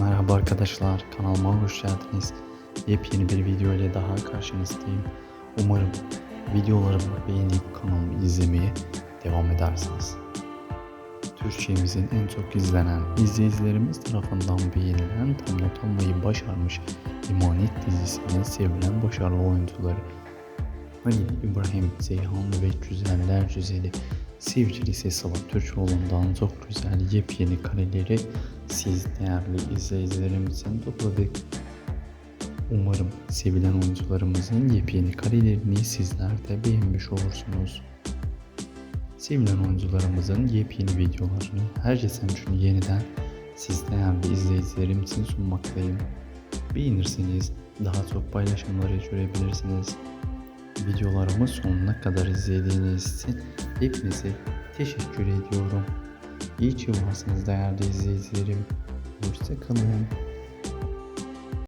Merhaba arkadaşlar, kanalıma hoş geldiniz. Yepyeni bir video ile daha karşınızdayım. Umarım videolarımı beğenip kanalımı izlemeye devam edersiniz. Türkçemizin en çok izlenen, izleyicilerimiz tarafından beğenilen tam not almayı başarmış İmanet dizisinin sevilen başarılı oyuncuları Halil İbrahim Zeyhan ve Güzeller Güzeli sevgilisi Sıla Türkoğlu'ndan çok güzel yepyeni kareleri siz değerli izleyicilerimizin topladık. Umarım sevilen oyuncularımızın yepyeni karelerini sizler de beğenmiş olursunuz. Sevilen oyuncularımızın yepyeni videolarını her geçen gün yeniden siz değerli izleyicilerim için sunmaktayım. Beğenirseniz daha çok paylaşımları görebilirsiniz. Videolarımı sonuna kadar izlediğiniz için hepinize teşekkür ediyorum. İyi ki varsınız değerli izleyicilerim. Hoşçakalın.